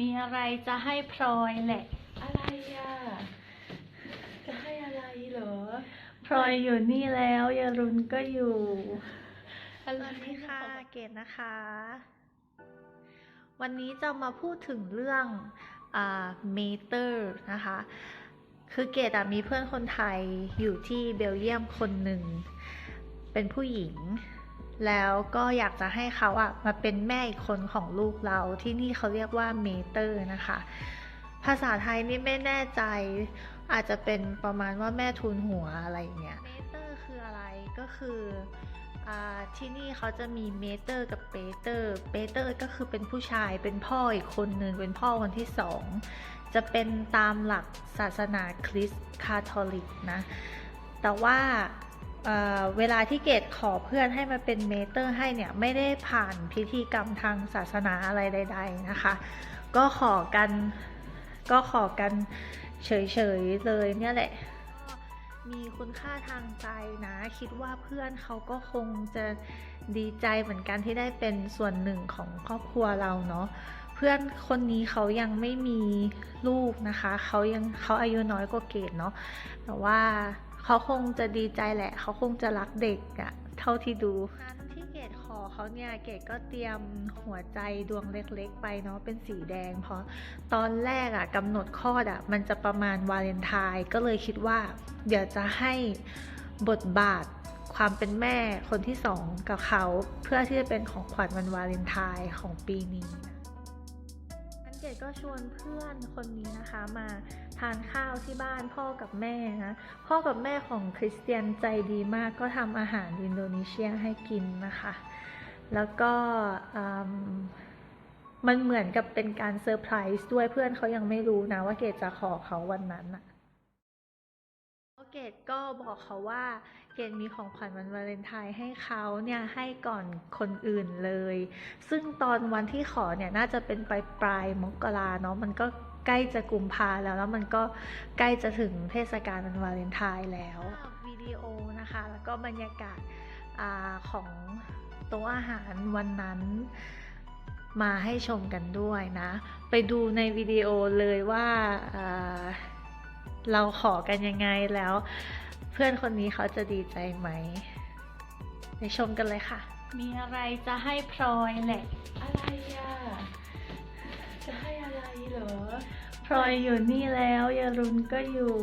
มีอะไรจะให้พลอยแหละ อะไรอะ จะให้อะไรเหรอ พลอยอยู่นี่แล้วยารุนก็อยู่อะสไรวัสดีค่ะ เกดนะคะ วันนี้จะมาพูดถึงเรื่องเมเตอร์นะคะ คือเกดอะมีเพื่อนคนไทยอยู่ที่เบลเยียมคนหนึ่ง เป็นผู้หญิง แล้วก็อยากจะให้เขาอะมาเป็นแม่อีกคนของลูกเราที่นี่เขาเรียกว่าเมเตอร์นะคะ ภาษาไทยนี่ไม่แน่ใจ อาจจะเป็นประมาณว่าแม่ทุนหัวอะไรอย่างเงี้ยเมเตอร์คืออะไรก็คืออที่นี่เขาจะมีเมเตอร์กับเปเตอร์ เปเตอร์ก็คือเป็นผู้ชาย เป็นพ่ออีกคนหนึ่ง เป็นพ่อคนที่สอง จะเป็นตามหลักศาสนาคริสต์คาทอลิกนะ แต่ว่า เวลาที่เกดขอเพื่อนให้มาเป็นเมเตอร์ให้เนี่ยไม่ได้ผ่านพิธีกรรมทางศาสนาอะไรใด ๆนะคะ ก็ขอกันก็ขอกันเฉยๆเลยเนี่ยแหละ มีคุณค่าทางใจนะ คิดว่าเพื่อนเขาก็คงจะดีใจเหมือนกันที่ได้เป็นส่วนหนึ่งของครอบครัวเราเนาะเพื่อนคนนี้เขายังไม่มีลูกนะคะ เขายังเขาอายุน้อยกว่าเกดเนาะแต่ว่า เขาคงจะดีใจแหละ เขาคงจะรักเด็กอะเท่าที่ดูนั้นที่เกดขอเขาเนี่ยเกดก็เตรียมหัวใจดวงเล็กๆ ไปเนาะเป็นสีแดง เพราะตอนแรกอะกำหนดคลอดอะมันจะประมาณวาเลนไทน์ก็เลยคิดว่า เดี๋ยวจะให้บทบาทความเป็นแม่คนที่สองกับเขา เพื่อที่จะเป็นของขวัญวันวาเลนไทน์ของปีนี้ ก็ชวนเพื่อนคนนี้นะคะมาทานข้าวที่บ้านพ่อกับแม่นะพ่อกับแม่ของคริสเตียนใจดีมากก็ทำอาหารอินโดนีเซียให้กินนะคะ แล้วก็มมันเหมือนกับเป็นการเซอร์ไพรส์ด้วยเพื่อนเขายังไม่รู้นะว่าเกดจะขอเขาวันนั้นอะเกดก็บอกเขาว่า เกดมีของขวัญวันวาเลนไทน์ให้เขาเนี่ยให้ก่อนคนอื่นเลย ซึ่งตอนวันที่ขอเนี่ยน่าจะเป็นปลายปลายมกราเนาะมันก็ใกล้จะกุมภาแล้วแล้วมันก็ใกล้จะถึงเทศกาลวันวาเลนไทน์แล้ววิดีโอนะคะ แล้วก็บรรยากาศอาของโต๊ะอาหารวันนั้นมาให้ชมกันด้วยนะ ไปดูในวิดีโอเลยว่าอ่าเราขอกันยังไงแล้ว เพื่อนคนนี้เขาจะดีใจไหมไปชมกันเลยค่ะ มีอะไรจะให้พลอยแหละ อะไรอะ จะให้อะไรเหรอ พลอยอยู่นี่แล้วยารุนก็อยู่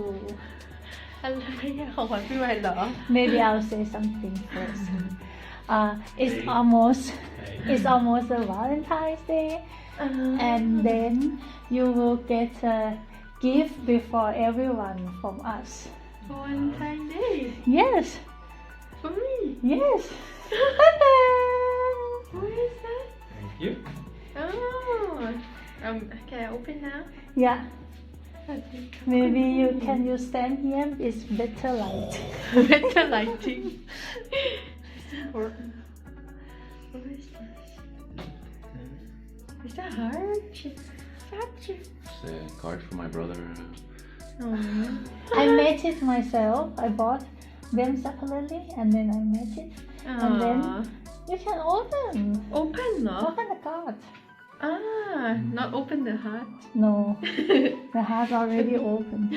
อะไรอะของขวัญปีใหม่เหรอ Maybe I'll say something first. Uh, it's almost it's almost a Valentine's Day, and then you will get a gift before everyone from us. Valentine's Day Yes, for me yes. What is that Thank you. Oh um can I open now yeah. Maybe you can you stand here? It's better light. better lighting important What is this Is that heart Such It's a card for my brother. I made it myself. I bought them separately and then I made it. Aww. And then you can open. Open, no? Open the card. Ah, not open the heart. No, the heart already opened.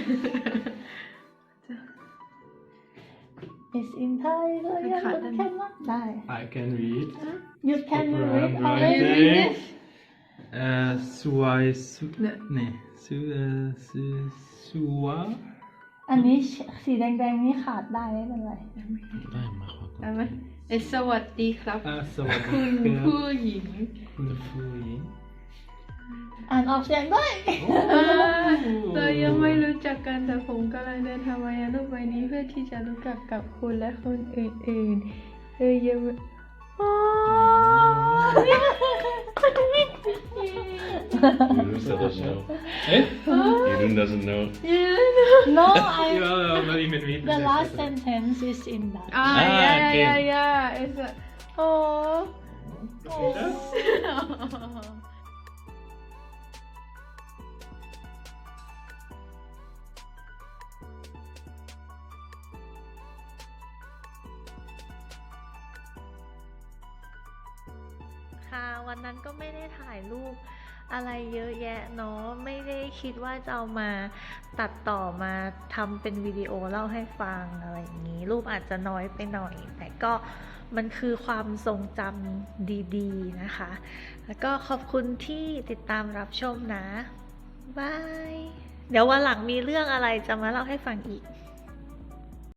It's in Thai, you cannot die. I can read. You can read already. Right Yes. Uh, suai su... Ne. Nee. Su... Uh, su... Sua... อันนี้สีแดงๆนี้ขาดได้ไม่เป็นไร ได้มาขอได้ไหมเอยสวัสดีครับ อ่าสวัสคุดีณครับผู้หญิงคุณผู้หญิงอ่านออกเสียงด้วยอ่าเรายังไม่รู้จักกันแต่ผมกำลังเดินทางมายังโลกใบนี้เพื่อที่จะรู้จักกับคุณและคนอื่นๆเออยังไม่อ๋อ Eh? Yurun doesn't know. Eh? Doesn't know. No, I. You all not even read the last sentence is in that. Ah, Ah, yeah, yeah, yeah, yeah. It's a, oh. Oh. าเอสโอ้ค่ะวันนั้นก็ไม่ได้ถ่ายรูปอะไรเยอะแยะเนาะไม่ได้คิดว่าจะเอามาตัดต่อมาทำเป็นวิดีโอเล่าให้ฟังอะไรอย่างนี้ รูปอาจจะน้อยไปหน่อย แต่ก็มันคือความทรงจำดีๆนะคะ แล้วก็ขอบคุณที่ติดตามรับชมนะบาย เดี๋ยววันหลังมีเรื่องอะไรจะมาเล่าให้ฟังอีก